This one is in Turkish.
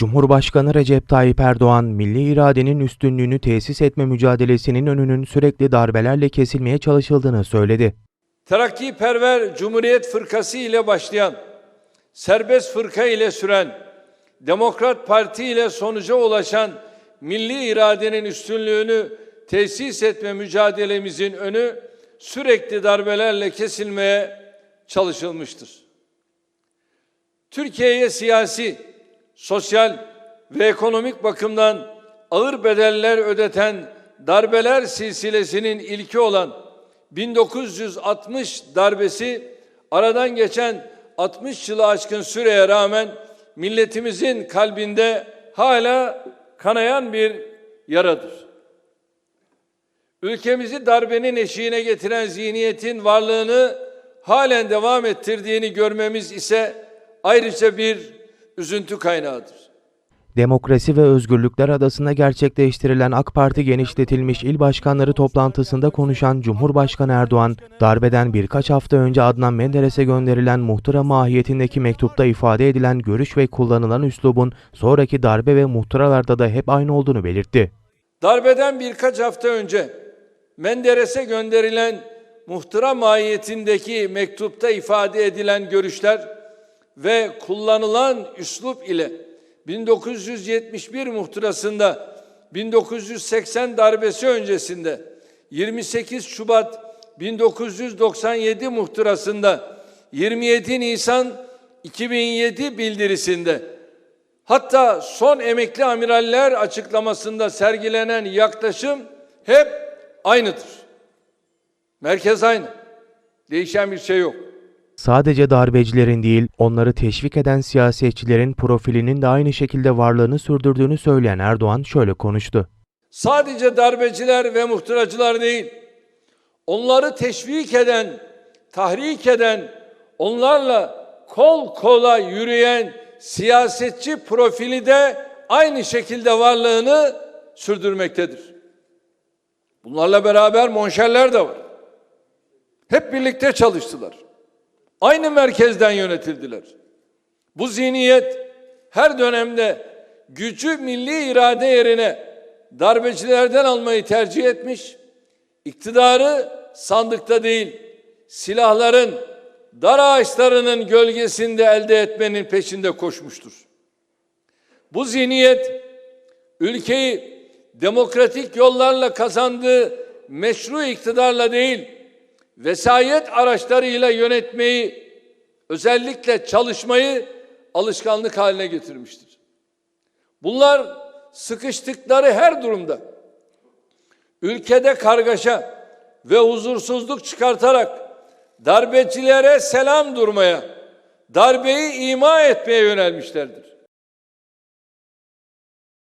Cumhurbaşkanı Recep Tayyip Erdoğan, milli iradenin üstünlüğünü tesis etme mücadelesinin önünün sürekli darbelerle kesilmeye çalışıldığını söyledi. Terakkiperver Cumhuriyet Fırkası ile başlayan, serbest fırka ile süren, Demokrat Parti ile sonuca ulaşan milli iradenin üstünlüğünü tesis etme mücadelemizin önü sürekli darbelerle kesilmeye çalışılmıştır. Türkiye'ye siyasi, sosyal ve ekonomik bakımdan ağır bedeller ödeten darbeler silsilesinin ilki olan 1960 darbesi aradan geçen 60 yılı aşkın süreye rağmen milletimizin kalbinde hala kanayan bir yaradır. Ülkemizi darbenin eşiğine getiren zihniyetin varlığını halen devam ettirdiğini görmemiz ise ayrıca bir üzüntü kaynağıdır. Demokrasi ve Özgürlükler Adası'nda gerçekleştirilen AK Parti genişletilmiş il başkanları toplantısında konuşan Cumhurbaşkanı Erdoğan, darbeden birkaç hafta önce Adnan Menderes'e gönderilen muhtıra mahiyetindeki mektupta ifade edilen görüş ve kullanılan üslubun sonraki darbe ve muhtıralarda da hep aynı olduğunu belirtti. Darbeden birkaç hafta önce Menderes'e gönderilen muhtıra mahiyetindeki mektupta ifade edilen görüşler ve kullanılan üslup ile 1971 muhtırasında 1980 darbesi öncesinde 28 Şubat 1997 muhtırasında 27 Nisan 2007 bildirisinde Hatta son emekli amiraller açıklamasında sergilenen yaklaşım hep aynıdır. Merkez aynı. Değişen bir şey yok. Sadece darbecilerin değil, onları teşvik eden siyasetçilerin profilinin de aynı şekilde varlığını sürdürdüğünü söyleyen Erdoğan şöyle konuştu. Sadece darbeciler ve muhtıracılar değil, onları teşvik eden, tahrik eden, onlarla kol kola yürüyen siyasetçi profili de aynı şekilde varlığını sürdürmektedir. Bunlarla beraber monşerler de var. Hep birlikte çalıştılar. Aynı merkezden yönetildiler. Bu zihniyet her dönemde gücü milli irade yerine darbecilerden almayı tercih etmiş, iktidarı sandıkta değil, silahların, dar ağaçlarının gölgesinde elde etmenin peşinde koşmuştur. Bu zihniyet ülkeyi demokratik yollarla kazandığı meşru iktidarla değil, vesayet araçlarıyla yönetmeyi, özellikle çalışmayı alışkanlık haline getirmiştir. Bunlar sıkıştıkları her durumda ülkede kargaşa ve huzursuzluk çıkartarak darbecilere selam durmaya, darbeyi ima etmeye yönelmişlerdir.